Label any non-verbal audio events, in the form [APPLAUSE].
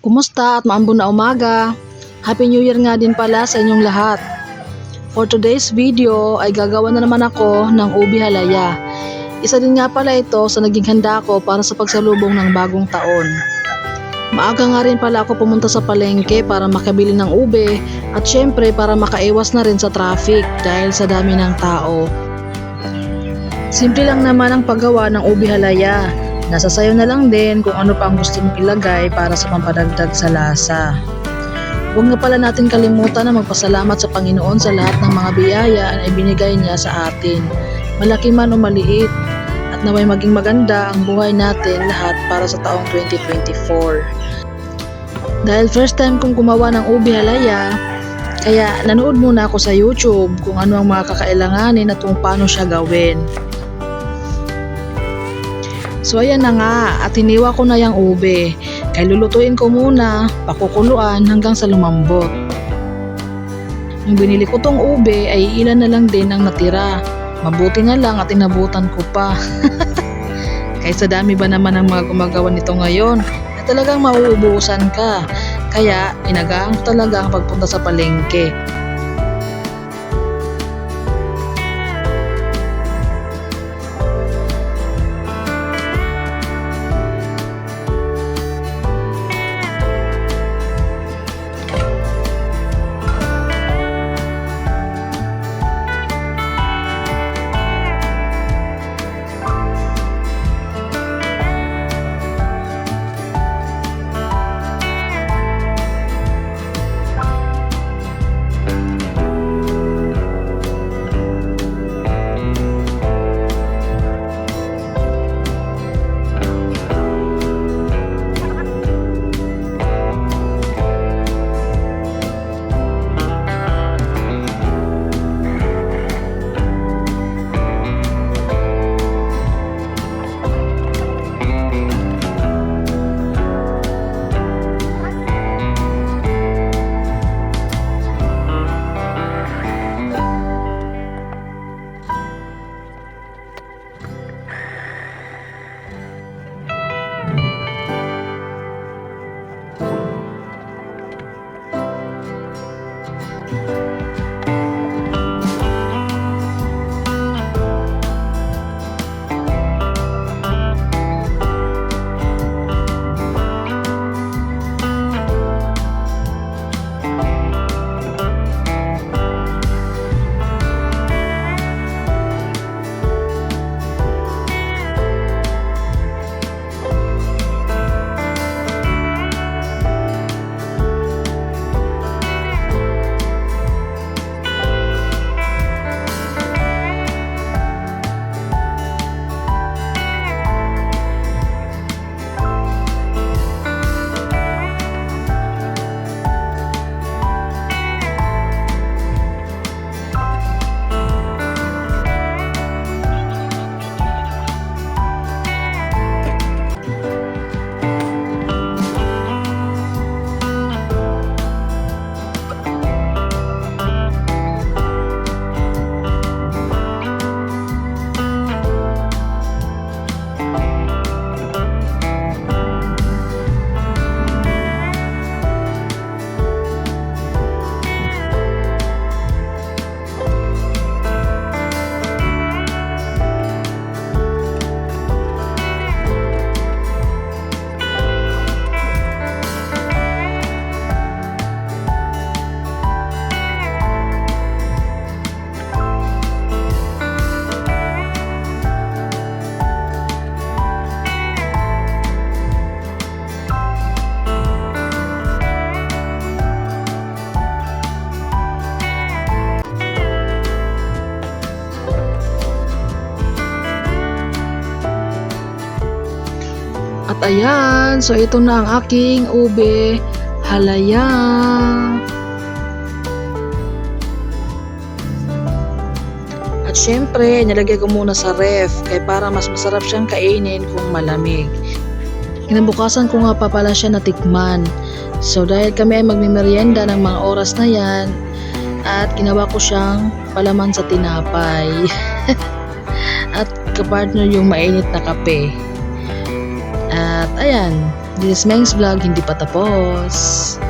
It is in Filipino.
Kumusta at maambon na umaga? Happy New Year nga din pala sa inyong lahat. For today's video ay gagawa na naman ako ng ubi halaya. Isa din nga pala ito sa naging handa ko para sa pagsalubong ng bagong taon. Maaga nga rin pala ako pumunta sa palengke para makabili ng ube at syempre para makaiwas na rin sa traffic dahil sa dami ng tao. Simple lang naman ang paggawa ng ubi halaya. Nasa sayo na lang din kung ano pa ang gusto mong ilagay para sa pampadagdag sa lasa. Huwag nga pala natin kalimutan na magpasalamat sa Panginoon sa lahat ng mga biyaya na ibinigay niya sa atin. Malaki man o maliit at naway maging maganda ang buhay natin lahat para sa taong 2024. Dahil first time kong gumawa ng ubi halaya, kaya nanood muna ako sa YouTube kung ano ang mga kakailanganin at kung paano siya gawin. So ayan na nga, at hiniwa ko na yung ube. Kaya lulutuin ko muna, pakukuluan hanggang sa lumambot. Yung binili ko tong ube ay ilan na lang din ang natira. Mabuti na lang at inabutan ko pa. [LAUGHS] Kaysa dami ba naman ang mga gumagawa nito ngayon, talagang mauubusan ka. Kaya inagaan ko talaga ang pagpunta sa palengke. At ayan, so ito na ang aking ube halaya. At syempre, nilagay ko muna sa ref kaya para mas masarap siyang kainin kung malamig. Kinabukasan ko nga pa pala siya natikman. So dahil kami ay magmimerienda ng mga oras na yan, at ginawa ko siyang palaman sa tinapay. [LAUGHS] at kapartner yung mainit na kape. At ayan, this is Meng's vlog, hindi pa tapos.